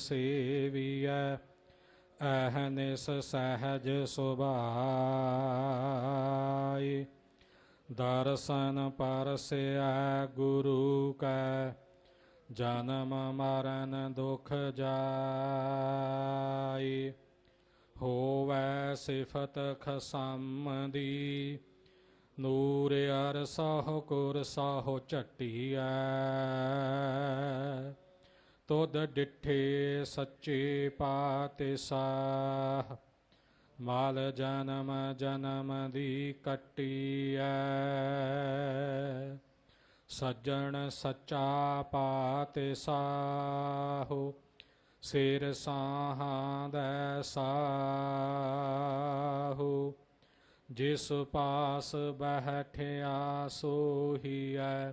ਸੇਵੀਐ, ਅਹਨਿਸ ਸਹਜ ਸੁਭਾਈ ਦਰਸ਼ਨ ਪਰਸਿਆ ਗੁਰੂ ਕੈ, ਜਨਮ ਮਰਨ ਦੁਖ ਜਾਈ ਹੋਵੈ ਸਿਫਤ ਖਸਮ ਦੀ ਨੂਰ ਅਰ ਸਹੁ ਕੁਰ ਸਹੁ ਝਟੀਐ। ਤੁਧ ਡਿਠੇ ਸੱਚੇ ਪਾਤਿਸ਼ਾਹ ਮਾਲ ਜਨਮ ਜਨਮ ਦੀ ਕੱਟੀਐ। ਸੱਜਣ ਸੱਚਾ ਪਾਤਿਸ਼ਾਹੋ ਸਿਰ ਸਾਹਾਂ ਦਾ ਸਾਹੋ ਜਿਸ ਪਾਸ ਬਹਿਠਿਆ ਸੋਹੀਐ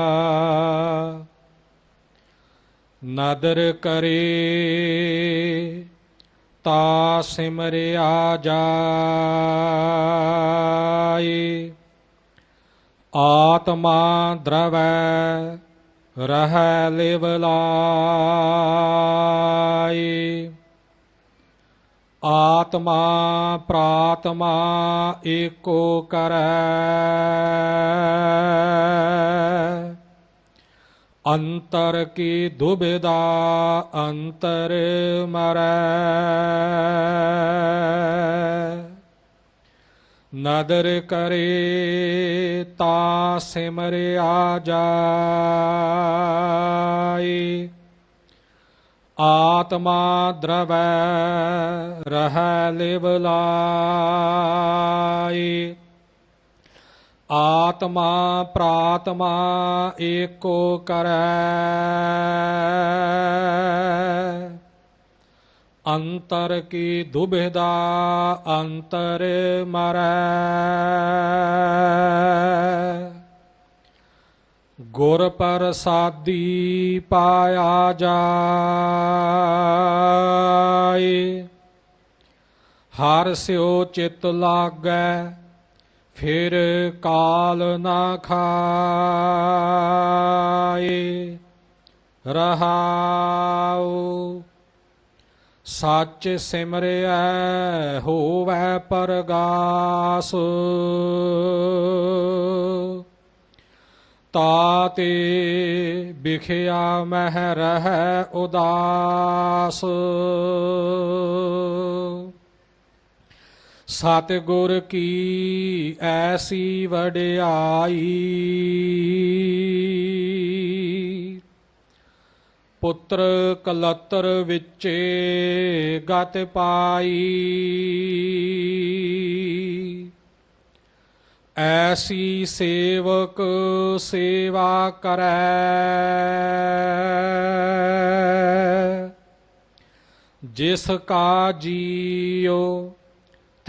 ਨਦਰ ਕਰੇ ਤਾ ਸਿਮਰਿਆ ਜਾਏ। ਆਤਮਾ ਦਰਵੈ ਰਹਿ ਲਿਵਲਾਈ ਆਤਮਾ ਪ੍ਰਾਤਮਾ ਏਕੋ ਕਰੈ। ਅੰਤਰ ਕੀ ਦੁਬਿਦਾ ਅੰਤਰ ਮਰੈ। ਨਦਰ ਕਰੇ ਤਾ ਸਿਮਰਿਆ ਜਾਈ। ਆਤਮਾ ਦਰਵੈ ਰਹਿ ਲਿਵ ਲਾਈ। ਆਤਮਾ ਪ੍ਰਾਤਮਾ ਏਕੋ ਕਰੈ। ਅੰਤਰ ਕੀ ਦੁਬਿਧਾ ਅੰਤਰ ਮਰੈ। ਗੁਰ ਪ੍ਰਸਾਦੀ ਪਾਇਆ ਜਾਏ। ਹਰ ਸਿਓ ਚਿਤ ਲਾਗੈ ਫਿਰ ਕਾਲ ਨਾ ਖਾਏ ਰਹਾਉ। ਸੱਚ ਸਿਮਰਿਐ ਹੋਵੈ ਪਰਗਾਸ। ਤਾਤੇ ਬਿਖਿਆ ਮਹਿ ਰਹਿ ਉਦਾਸ। ਸਤਿਗੁਰ ਕੀ ਐਸੀ ਵਡਿਆਈ? ਪੁੱਤਰ ਕਲਤਰ ਵਿੱਚੇ ਗਤ ਪਾਈ। ਐਸੀ ਸੇਵਕ ਸੇਵਾ ਕਰੈ। ਜਿਸ ਕਾ ਜੀਉ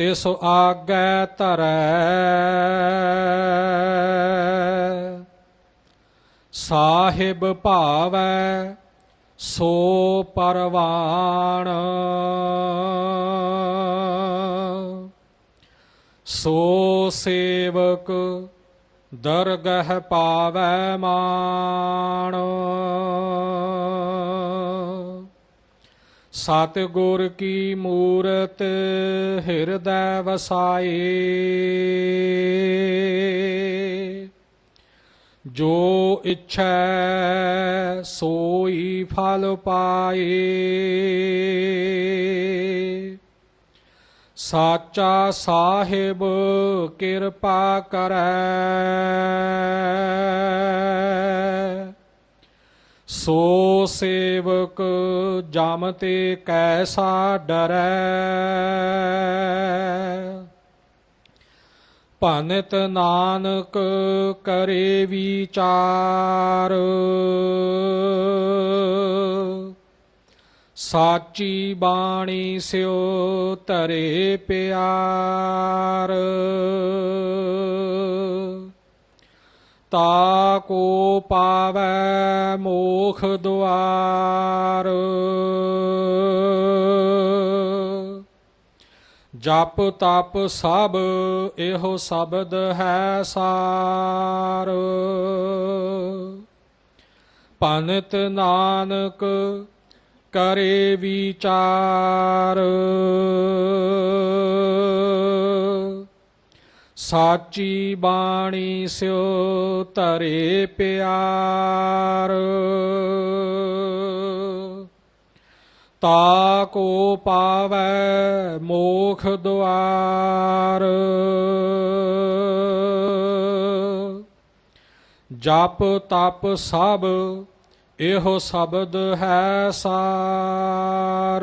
ਤਿਸ ਆਗੈ ਧਰੈ। ਸਾਹਿਬ ਭਾਵੈ ਸੋ ਪਰਵਾਣ। ਸੋ ਸੇਵਕ ਦਰਗਹ ਪਾਵੈ ਮਾਣ। ਸਤਿਗੁਰ ਕੀ ਮੂਰਤ ਹਿਰਦੈ ਵਸਾਏ। ਜੋ ਇੱਛੈ ਸੋਈ ਫਲ ਪਾਏ। ਸਾਚਾ ਸਾਹਿਬ ਕਿਰਪਾ ਕਰੈ। ਸੋ ਸੇਵਕ ਜਮ ਤੇ ਕੈਸਾ ਡਰੈ। ਭਨਤ ਨਾਨਕ ਕਰੇ ਵਿਚਾਰ। ਸਾਚੀ ਬਾਣੀ ਸਿਓ ਤਰੇ ਪਿਆਰ। ਤਾ ਕੋ ਪਾਵੈ ਮੋਖ ਦੁਆਰ। ਜਪ ਤਪ ਸਭ ਇਹੋ ਸ਼ਬਦ ਹੈ ਸਾਰ। ਪਨਤ ਨਾਨਕ ਕਰੇ ਵਿਚਾਰ। ਸਾਚੀ ਬਾਣੀ ਸਿਉ ਤਰੇ ਪਿਆਰ। ਤਾ ਕੋ ਪਾਵੈ ਮੋਖ ਦੁਆਰ। ਜਪ ਤਪ ਸਭ, ਇਹੋ ਸ਼ਬਦ ਹੈ ਸਾਰ।